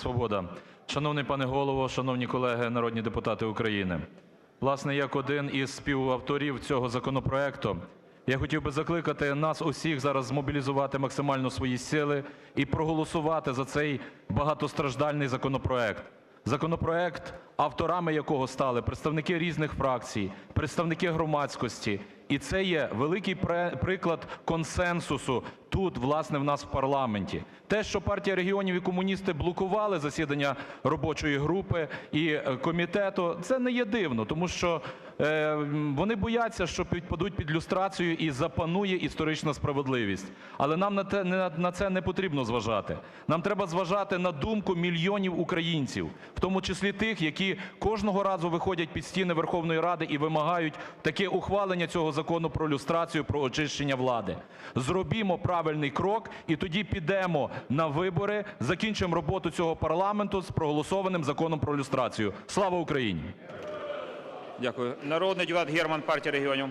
"Свобода". Шановний пане Голово, шановні колеги народні депутати України! Власне, як один із співавторів цього законопроекту я хотів би закликати нас усіх зараз змобілізувати максимально свої сили і проголосувати за цей багатостраждальний законопроект. Законопроект, авторами якого стали представники різних фракцій, представники громадськості. І це є великий приклад консенсусу тут, власне, в нас в парламенті. Те, що Партія регіонів і комуністи блокували засідання робочої групи і комітету, це не є дивно, тому що вони бояться, що підпадуть під люстрацію і запанує історична справедливість. Але нам на це не потрібно зважати. Нам треба зважати на думку мільйонів українців, в тому числі тих, які кожного разу виходять під стіни Верховної Ради і вимагають таки ухвалення цього Закону про люстрацію, про очищення влади. Зробімо правильний крок і тоді підемо на вибори, закінчимо роботу цього парламенту з проголосованим Законом про люстрацію. Слава Україні! Дякую. Народний депутат Герман, партія регіонів.